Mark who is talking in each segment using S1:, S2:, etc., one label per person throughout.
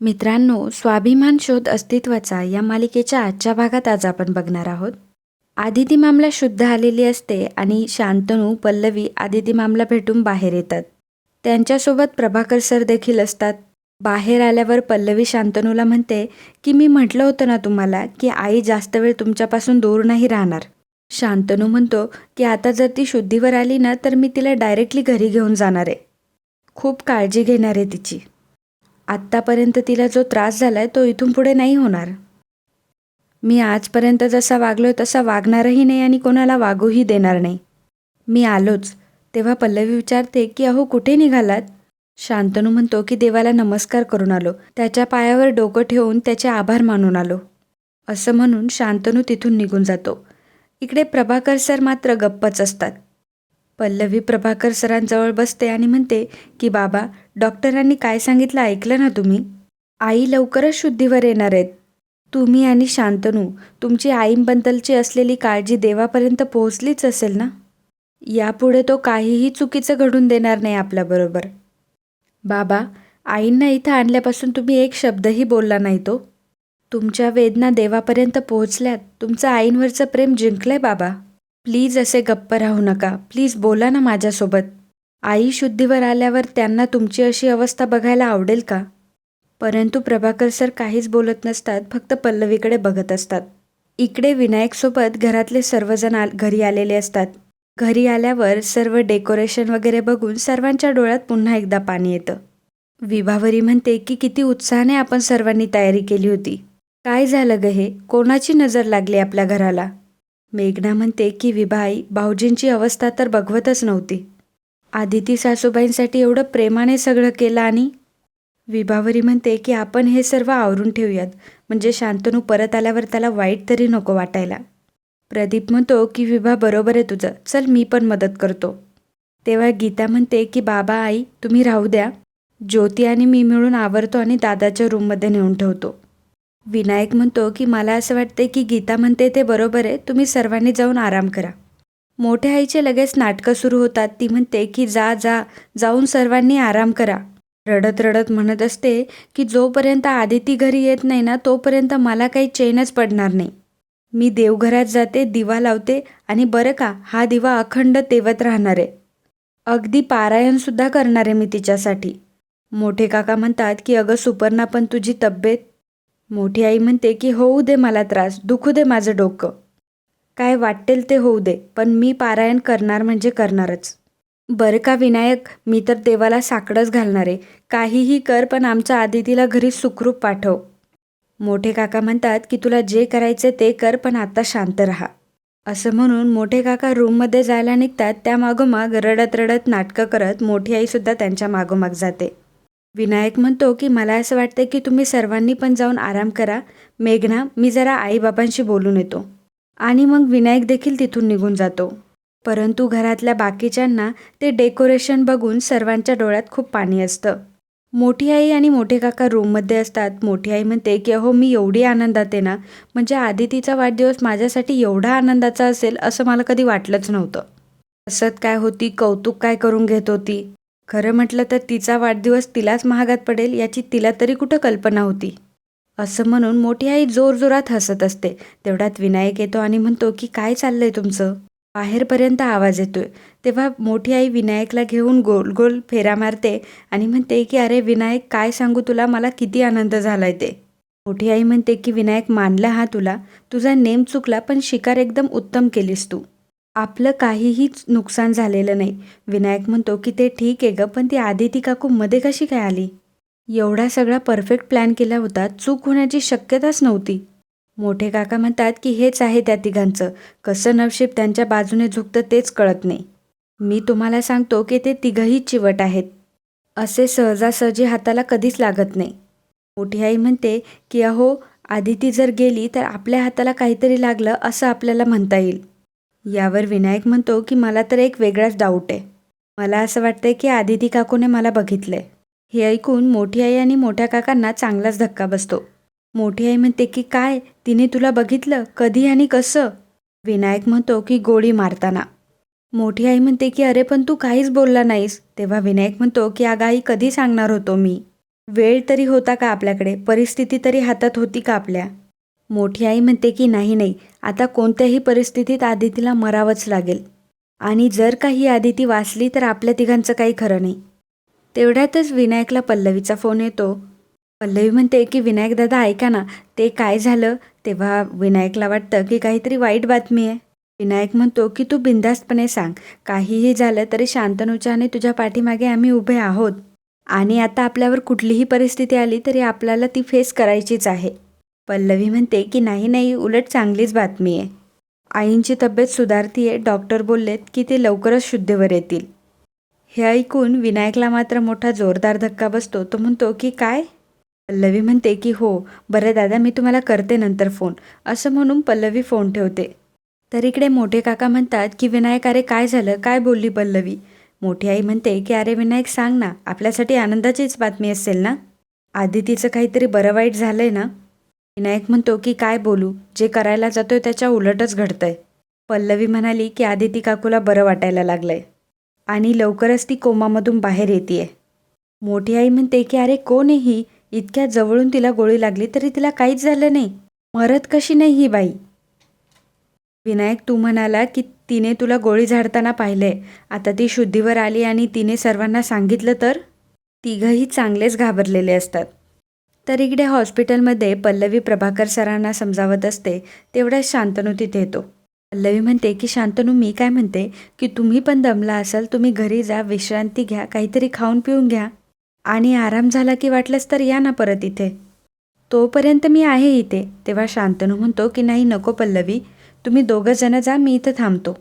S1: मित्रांनो स्वाभिमान शोध अस्तित्वाचा या मालिकेच्या आजच्या भागात आज आपण बघणार आहोत. आदिती मामला शुद्ध आलेली असते आणि शांतनू पल्लवी आदिती मामला भेटून बाहेर येतात. त्यांच्यासोबत प्रभाकर सर देखील असतात. बाहेर आल्यावर पल्लवी शांतनूला म्हणते की मी म्हटलं होतं ना तुम्हाला की आई जास्त वेळ तुमच्यापासून दूर नाही राहणार. शांतनू म्हणतो की आता जर ती शुद्धीवर आली ना तर मी तिला डायरेक्टली घरी घेऊन जाणार आहे. खूप काळजी घेणार आहे तिची. आत्तापर्यंत तिला जो त्रास झाला आहे तो इथून पुढे नाही होणार. मी आजपर्यंत जसा वागलोय तसा वागणारही नाही आणि कोणाला वागूही देणार नाही. मी आलोच तेव्हा पल्लवी विचारते की अहो कुठे निघालात? शांतनू म्हणतो की देवाला नमस्कार करून आलो. त्याच्या पायावर डोकं ठेवून त्याचे आभार मानून आलो. असं म्हणून शांतनू तिथून निघून जातो. इकडे प्रभाकर सर मात्र गप्पच असतात. पल्लवी प्रभाकर सरांजवळ बसते आणि म्हणते की बाबा डॉक्टरांनी काय सांगितलं ऐकलं ना तुम्ही? आई लवकरच शुद्धीवर येणार आहेत. तुम्ही आणि शांतनू तुमची आईंबद्दलची असलेली काळजी देवापर्यंत पोहोचलीच असेल ना? यापुढे तो काहीही चुकीचं घडून देणार नाही आपल्याबरोबर. बाबा आईंना इथं आणल्यापासून तुम्ही एक शब्दही बोलला नाही तो. तुमच्या वेदना देवापर्यंत पोहोचल्यात. तुमचं आईंवरचं प्रेम जिंकलंय बाबा. प्लीज असे गप्प राहू नका. प्लीज बोला ना माझ्यासोबत. आई शुद्धीवर आल्यावर त्यांना तुमची अशी अवस्था बघायला आवडेल का? परंतु प्रभाकर सर काहीच बोलत नसतात फक्त पल्लवीकडे बघत असतात. इकडे विनायकसोबत घरातले सर्वजण आ घरी आलेले असतात. घरी आल्यावर सर्व डेकोरेशन वगैरे बघून सर्वांच्या डोळ्यात पुन्हा एकदा पाणी येतं. विभावरी म्हणते की किती उत्साहाने आपण सर्वांनी तयारी केली होती. काय झालं ग हे? कोणाची नजर लागली आपल्या घराला? मेघना म्हणते की विभाई भाऊजींची अवस्था तर बघवतच नव्हती. आदिती सासूबाईंसाठी एवढं प्रेमाने सगळं केलं आणि विभावरी म्हणते की आपण हे सर्व आवरून ठेवूयात. म्हणजे शांतनू परत आल्यावर त्याला वाईट तरी नको वाटायला. प्रदीप म्हणतो की विभा बरोबर आहे तुझं. चल मी पण मदत करतो. तेव्हा गीता म्हणते की बाबा आई तुम्ही राहू द्या. ज्योती आणि मी मिळून आवरतो आणि दादाच्या रूममध्ये नेऊन ठेवतो. विनायक म्हणतो की मला असं वाटते की गीता म्हणते ते बरोबर आहे. तुम्ही सर्वांनी जाऊन आराम करा. मोठ्या आईचे लगेच नाटकं सुरू होतात. ती म्हणते की जा जा जाऊन सर्वांनी आराम करा. रडत रडत म्हणत असते की जोपर्यंत आदिती घरी येत नाही ना तोपर्यंत मला काही चैनच पडणार नाही. मी देवघरात जाते दिवा लावते आणि बरं का हा दिवा अखंड तेवत राहणार आहे. अगदी पारायणसुद्धा करणार आहे मी तिच्यासाठी. मोठे काका म्हणतात की अगं सुपर्णा पण तुझी तब्येत मोठी आई म्हणते की होऊ दे मला त्रास दुखू दे माझं डोकं. काय वाटेल ते होऊ दे पण मी पारायण करणार म्हणजे करणारच. बरं का विनायक मी तर देवाला साकडंच घालणार आहे काहीही कर पण आमच्या आदितीला घरी सुखरूप पाठव. मोठे काका म्हणतात की तुला जे करायचे ते कर पण आता शांत राहा. असं म्हणून मोठे काका रूममध्ये जायला निघतात त्या मागोमाग रडत रडत नाटकं करत मोठी आईसुद्धा त्यांच्या मागोमाग जाते. विनायक म्हणतो की मला असं वाटतं की तुम्ही सर्वांनी पण जाऊन आराम करा. मेघना मी जरा आईबाबांशी बोलून येतो. आणि मग विनायक देखील तिथून निघून जातो. परंतु घरातल्या बाकीच्यांना ते डेकोरेशन बघून सर्वांच्या डोळ्यात खूप पाणी असतं. मोठी आई आणि मोठे काका रूममध्ये असतात. मोठी आई म्हणते की अहो मी एवढी आनंदात आहे ना. म्हणजे आदितीचा वाढदिवस माझ्यासाठी एवढा आनंदाचा असेल असं मला कधी वाटलंच नव्हतं. हसत काय होती? कौतुक काय करून घेत होती? खरं म्हटलं तर तिचा वाढदिवस तिलाच महागात पडेल याची तिला तरी कुठं कल्पना होती? असं म्हणून मोठी आई जोरजोरात हसत असते. तेवढ्यात विनायक येतो आणि म्हणतो की काय चाललंय तुमचं? बाहेरपर्यंत आवाज येतोय. तेव्हा मोठी आई विनायकला घेऊन गोल गोल फेरा मारते आणि म्हणते की अरे विनायक काय सांगू तुला? मला किती आनंद झालाय ते. मोठी आई म्हणते की विनायक मानला हा तुला. तुझा नेम चुकला पण शिकार एकदम उत्तम केलीस तू. आपलं काहीही नुकसान झालेलं नाही. विनायक म्हणतो की ते ठीक आहे गं पण ती आदिती काकू मध्ये कशी काय आली? एवढा सगळा परफेक्ट प्लॅन केला होता चूक होण्याची शक्यताच नव्हती. मोठे काका म्हणतात की हेच आहे त्या तिघांचं. कसं नवशीब त्यांच्या बाजूने झुकतं तेच कळत नाही. मी तुम्हाला सांगतो की ते तिघही चिवट आहेत. असे सहजासहजी हाताला कधीच लागत नाही. मोठी आई म्हणते की अहो आदिती जर गेली तर आपल्या हाताला काहीतरी लागलं असं आपल्याला म्हणता येईल. यावर विनायक म्हणतो की मला तर एक वेगळाच डाऊट आहे. मला असं वाटतंय की आदिती काकूने मला बघितलंय. हे ऐकून मोठी आई आणि मोठ्या काकांना चांगलाच धक्का बसतो. मोठी आई म्हणते की काय तिने तुला बघितलं कधी आणि कसं? विनायक म्हणतो की गोळी मारताना. मोठी आई म्हणते की अरे पण तू काहीच बोलला नाहीस. तेव्हा विनायक म्हणतो की अगं आई कधी सांगणार होतो मी? वेळ तरी होता का आपल्याकडे? परिस्थिती तरी हातात होती का आपल्या? मोठी आई म्हणते की नाही नाही आता कोणत्याही परिस्थितीत आदितीला मरावंच लागेल. आणि जर का ही आदिती वाचली तर आपल्या तिघांचं काही खरं नाही. तेवढ्यातच विनायकला पल्लवीचा फोन येतो. पल्लवी म्हणते की विनायक दादा ऐका ना ते काय झालं? तेव्हा विनायकला वाटतं की काहीतरी वाईट बातमी आहे. विनायक म्हणतो की तू बिंदास्तपणे सांग. काहीही झालं तरी शांतनुच्याने तुझ्या पाठीमागे आम्ही उभे आहोत. आणि आता आपल्यावर कुठलीही परिस्थिती आली तरी आपल्याला ती फेस करायचीच आहे. पल्लवी म्हणते की नाही नाही उलट चांगलीच बातमी आहे. आईंची तब्येत सुधारतीये डॉक्टर बोललेत की ते लवकरच शुद्धीवर येतील. हे ऐकून विनायकला मात्र मोठा जोरदार धक्का बसतो. तो म्हणतो की काय? पल्लवी म्हणते की हो बरं दादा मी तुम्हाला करते नंतर फोन. असं म्हणून पल्लवी फोन ठेवते. तर इकडे मोठे काका म्हणतात की विनायक अरे काय झालं? काय बोलली पल्लवी? मोठी आई म्हणते की अरे विनायक सांग ना आपल्यासाठी आनंदाचीच बातमी असेल ना? आदितीचं काहीतरी बरं वाईट झालंय ना? विनायक म्हणतो की काय बोलू? जे करायला जातोय त्याच्या उलटच घडतंय. पल्लवी म्हणाली की आदिती काकूला बरं वाटायला लागलंय आणि लवकरच ती कोमामधून बाहेर येते मोठी आई म्हणते की अरे कोण आहे ही? इतक्या जवळून तिला गोळी लागली तरी तिला काहीच झालं नाही. मरत कशी नाही ही बाई? विनायक तू म्हणाला की तिने तुला गोळी झाडताना पाहिलंय. आता ती शुद्धीवर आली आणि तिने सर्वांना सांगितलं तर? तिघंही चांगलेच घाबरलेले असतात. तर इकडे हॉस्पिटलमध्ये पल्लवी प्रभाकर सरांना समजावत असते तेवढ्याच शांतनू तिथे येतो. पल्लवी म्हणते की शांतनू मी काय म्हणते? की तुम्ही पण दमला असाल तुम्ही घरी जा विश्रांती घ्या काहीतरी खाऊन पिऊन घ्या. आणि आराम झाला की वाटलंच तर या ना परत इथे. तोपर्यंत मी आहे इथे. तेव्हा शांतनू म्हणतो की नाही नको पल्लवी. तुम्ही दोघं जण जा मी इथं थांबतो.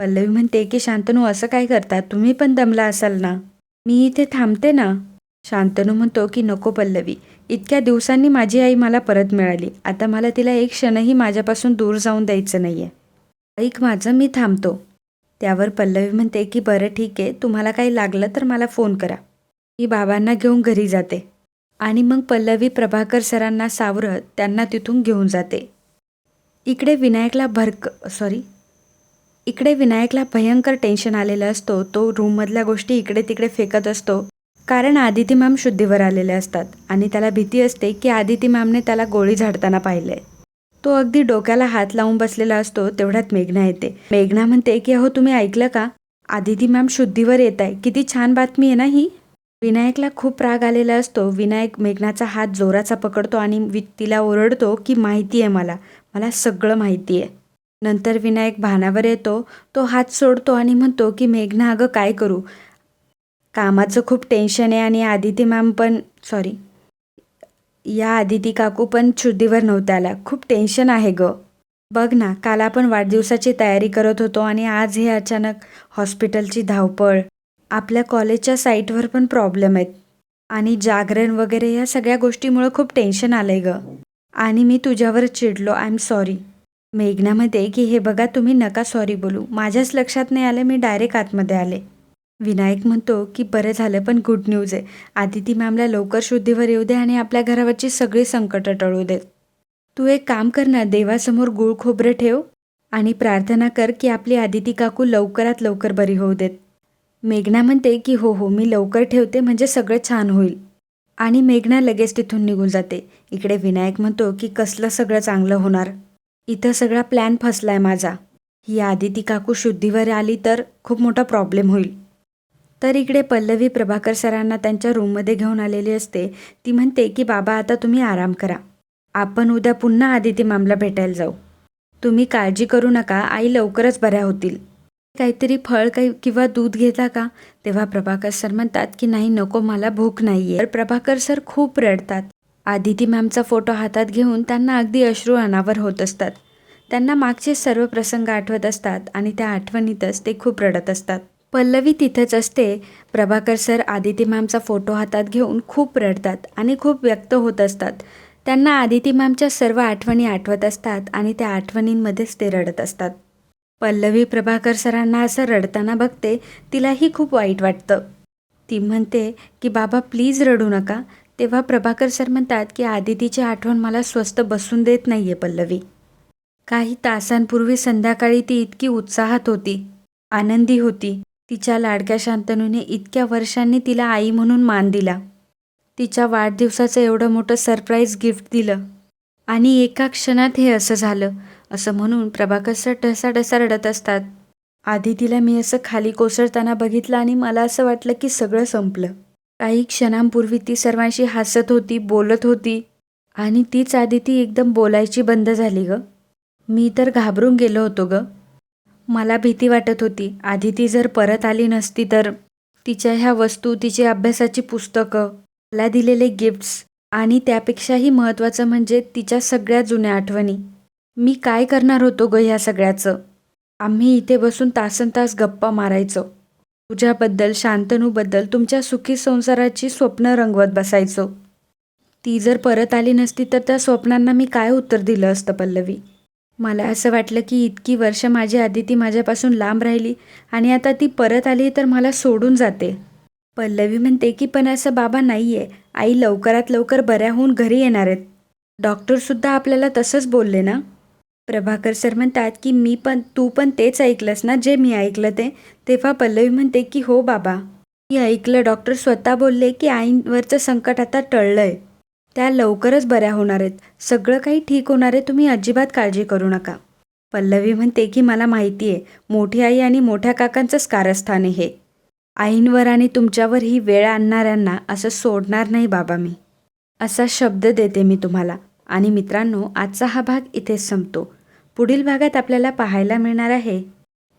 S1: पल्लवी म्हणते की शांतनू असं काय करता? तुम्ही पण दमला असाल ना. मी इथे थांबते ना. शांतनू म्हणतो की नको पल्लवी. इतक्या दिवसांनी माझी आई मला परत मिळाली. आता मला तिला एक क्षणही माझ्यापासून दूर जाऊन द्यायचं नाही आहे ऐक माझं मी थांबतो. त्यावर पल्लवी म्हणते की बरं ठीक आहे. तुम्हाला काही लागलं तर मला फोन करा. मी बाबांना घेऊन घरी जाते. आणि मग पल्लवी प्रभाकर सरांना सावरत त्यांना तिथून घेऊन जाते. इकडे विनायकला भरक सॉरी इकडे विनायकला भयंकर टेन्शन आलेलं असतो. तो रूममधल्या गोष्टी इकडे तिकडे फेकत असतो. कारण आदिती मॅम शुद्धीवर आलेले असतात आणि त्याला भीती असते की आदिती मॅमने त्याला गोळी झाडताना पाहिलंय. तो अगदी डोक्याला हात लावून बसलेला असतो तेवढ्यात मेघना येते. मेघना म्हणते की अहो तुम्ही ऐकलं का? आदिती मॅम शुद्धीवर येत आहे किती छान बातमी आहे ना ही. विनायकला खूप राग आलेला असतो. विनायक मेघनाचा हात जोराचा पकडतो आणि वि तिला ओरडतो की माहिती आहे मला. मला सगळं माहिती आहे. नंतर विनायक भानावर येतो. तो हात सोडतो आणि म्हणतो की मेघना अगं काय करू? कामाचं खूप टेन्शन आहे आणि आदिती मॅम पण सॉरी या आदिती काकू पण शुद्धीवर नव्हत्या आल्या. खूप टेन्शन आहे ग. बघ ना काल आपण वाढदिवसाची तयारी करत होतो आणि आज हे अचानक हॉस्पिटलची धावपळ आपल्या कॉलेजच्या साईटवर पण प्रॉब्लेम आहेत. आणि जागरण वगैरे या सगळ्या गोष्टीमुळं खूप टेन्शन आलं आहे गं. आणि मी तुझ्यावर चिडलो. आय एम सॉरी मेघनामध्ये की हे बघा तुम्ही नका सॉरी बोलू. माझ्याच लक्षात नाही आलं मी डायरेक्ट आतमध्ये आले. विनायक म्हणतो की बरं झालं पण गुड न्यूज आहे. आदिती मॅमला लवकर शुद्धीवर येऊ दे आणि आपल्या घरावरची सगळी संकटं टळू देत तू एक काम कर ना देवासमोर गुळ खोबरं ठेव आणि प्रार्थना कर की आपली आदिती काकू लवकरात लवकर बरी होऊ देत. मेघना म्हणते की हो हो मी लवकर ठेवते म्हणजे सगळं छान होईल. आणि मेघना लगेच तिथून निघून जाते. इकडे विनायक म्हणतो की कसलं सगळं चांगलं होणार? इथं सगळा प्लॅन फसलाय माझा. ही आदिती काकू शुद्धीवर आली तर खूप मोठा प्रॉब्लेम होईल. तर इकडे पल्लवी प्रभाकर सरांना त्यांच्या रूममध्ये घेऊन आलेली असते. ती म्हणते की बाबा आता तुम्ही आराम करा. आपण उद्या पुन्हा आदिती मामला भेटायला जाऊ. तुम्ही काळजी करू नका. आई लवकरच बऱ्या होतील. काहीतरी फळ काही किंवा दूध घेता का? तेव्हा प्रभाकर सर म्हणतात की नाही नको मला भूक नाहीये. तर प्रभाकर सर खूप रडतात. आदिती मॅमचा फोटो हातात घेऊन त्यांना अगदी अश्रू अनावर होत असतात. त्यांना मागचे सर्व प्रसंग आठवत असतात आणि त्या आठवणीतच ते खूप रडत असतात. पल्लवी तिथंच असते. प्रभाकर सर आदिती मॅमचा फोटो हातात घेऊन खूप रडतात आणि खूप व्यक्त होत असतात. त्यांना आदिती मॅमच्या सर्व आठवणी आठवत असतात आणि त्या आठवणींमध्येच ते रडत असतात. पल्लवी प्रभाकर सरांना असं रडताना बघते तिलाही खूप वाईट वाटतं. ती म्हणते की बाबा प्लीज रडू नका. तेव्हा प्रभाकर सर म्हणतात की आदितीची आठवण मला स्वस्त बसून देत नाही आहे पल्लवी. काही तासांपूर्वी संध्याकाळी ती इतकी उत्साहात होती. आनंदी होती. तिच्या लाडक्या शांतनूने इतक्या वर्षांनी तिला आई म्हणून मान दिला. तिच्या वाढदिवसाचं एवढं मोठं सरप्राईज गिफ्ट दिलं. आणि एका क्षणात हे असं झालं असं म्हणून प्रभाकर सर ढसाढसा रडत असतात. आधी तिला मी असं खाली कोसळताना बघितलं आणि मला असं वाटलं की सगळं संपलं. काही क्षणांपूर्वी ती सर्वांशी हसत होती बोलत होती. आणि तीच आधी ती एकदम बोलायची बंद झाली ग. मी तर घाबरून गेलो होतो ग. मला भीती वाटत होती. आधी ती जर परत आली नसती तर तिच्या ह्या वस्तू तिची अभ्यासाची पुस्तकं मला दिलेले गिफ्ट्स आणि त्यापेक्षाही महत्त्वाचं म्हणजे तिच्या सगळ्या जुन्या आठवणी. मी काय करणार होतो ग ह्या सगळ्याचं? आम्ही इथे बसून तासन तास गप्पा मारायचो. तुझ्याबद्दल शांतनूबद्दल तुमच्या सुखी संसाराची स्वप्न रंगवत बसायचो. ती जर परत आली नसती तर त्या स्वप्नांना मी काय उत्तर दिलं असतं पल्लवी? मला असं वाटलं की इतकी वर्ष माझी आदिती माझ्यापासून लांब राहिली आणि आता ती परत आली तर मला सोडून जाते. पल्लवी म्हणते की पण असं बाबा नाही आहे आई लवकरात लवकर बऱ्या होऊन घरी येणार आहेत. डॉक्टरसुद्धा आपल्याला तसंच बोलले ना? प्रभाकर सर म्हणतात की मी पण तू पण तेच ऐकलंस ना जे मी ऐकलं ते? तेव्हा पल्लवी म्हणते की हो बाबा. मी ऐकलं डॉक्टर स्वतः बोलले की आईंवरचं संकट आता टळलं आहे त्या लवकरच बऱ्या होणार आहेत. सगळं काही ठीक होणार आहे तुम्ही अजिबात काळजी करू नका. पल्लवी म्हणते की मला माहिती आहे मोठी आई आणि मोठ्या काकांचंच कारस्थान आहे हे. आईंवर आणि तुमच्यावर ही वेळ आणणाऱ्यांना असं सोडणार नाही बाबा मी. असा शब्द देते मी तुम्हाला. आणि मित्रांनो आजचा हा भाग इथेच संपतो. पुढील भागात आपल्याला पाहायला मिळणार आहे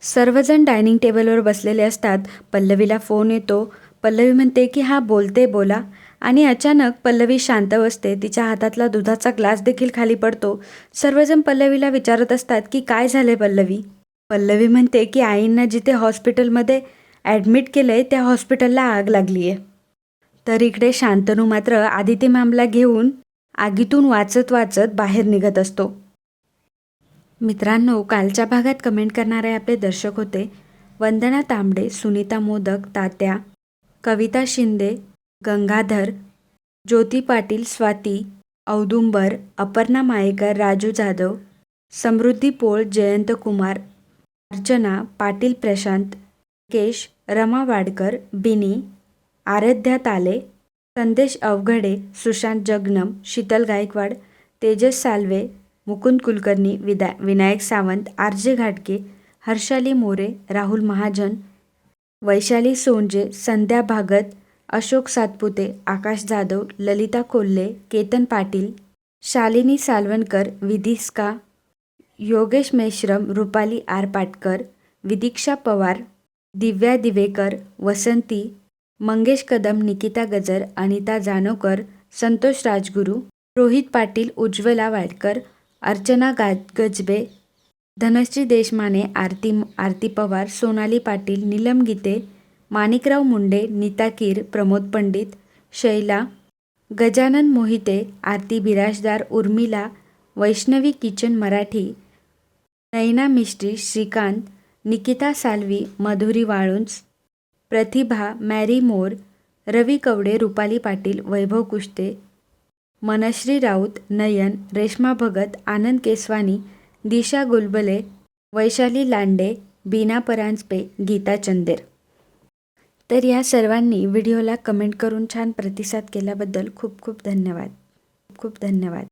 S1: सर्वजण डायनिंग टेबलवर बसलेले असतात. पल्लवीला फोन येतो. पल्लवी म्हणते की हा बोलते बोला. आणि अचानक पल्लवी शांत बसते. तिच्या हातातला दुधाचा ग्लास देखील खाली पडतो. सर्वजण पल्लवीला विचारत असतात की काय झाले पल्लवी? पल्लवी म्हणते की आईंना जिथे हॉस्पिटलमध्ये ॲडमिट केलं आहे त्या हॉस्पिटलला आग लागली आहे तर इकडे शांतनू मात्र आदिती मॅमला घेऊन आगीतून वाचत वाचत बाहेर निघत असतो. मित्रांनो कालच्या भागात कमेंट करणारे आपले दर्शक होते. वंदना तांबडे सुनीता मोदक तात्या कविता शिंदे गंगाधर ज्योती पाटील स्वाती औदुंबर अपर्णा मायेकर राजू जाधव समृद्धी पोळ जयंत कुमार अर्चना पाटील प्रशांत केश रमा वाडकर बिनी आराध्या ताले संदेश Avaghade Sushant जगनम Sheetal Gaikwad Tejas Salve Mukund Kulkarni Vida Vinayak Sawant R J घाटके Harshali More Rahul Mahajan Vaishali Sonje Sandhya Bhagat Ashok Satpute Akash Jadhav Lalita Kolhe Ketan Patil Shalini Salvankar Vidhiska Yogesh Meshram Rupali R Patkar Vidiksha Pawar Divya Divekar Vasanti Mangesh Kadam Nikita Gajar Anita जानोकर Santosh Rajguru Rohit Patil Ujjwala Wadkar Archana गा गजबे धनश्री देशमाने आरती आरती पवार सोनाली पाटील नीलम गीते माणिकराव मुंडे नीता कीर प्रमोद पंडित शैला गजानन मोहिते आरती बिराजदार उर्मिला वैष्णवी किचन मराठी नैना मिस्ट्री श्रीकांत निकिता साल्वी मधुरी वाळुंज प्रतिभा मॅरी मोर रवी कवडे रुपाली पाटील वैभव कुष्टे मनश्री राऊत नयन रेश्मा भगत आनंद केसवानी दिशा गुलबले वैशाली लांडे बीना परांजपे गीता चंदेर. तर या सर्वांनी व्हिडिओला कमेंट करून छान प्रतिसाद केल्याबद्दल खूप खूप धन्यवाद. खूप धन्यवाद.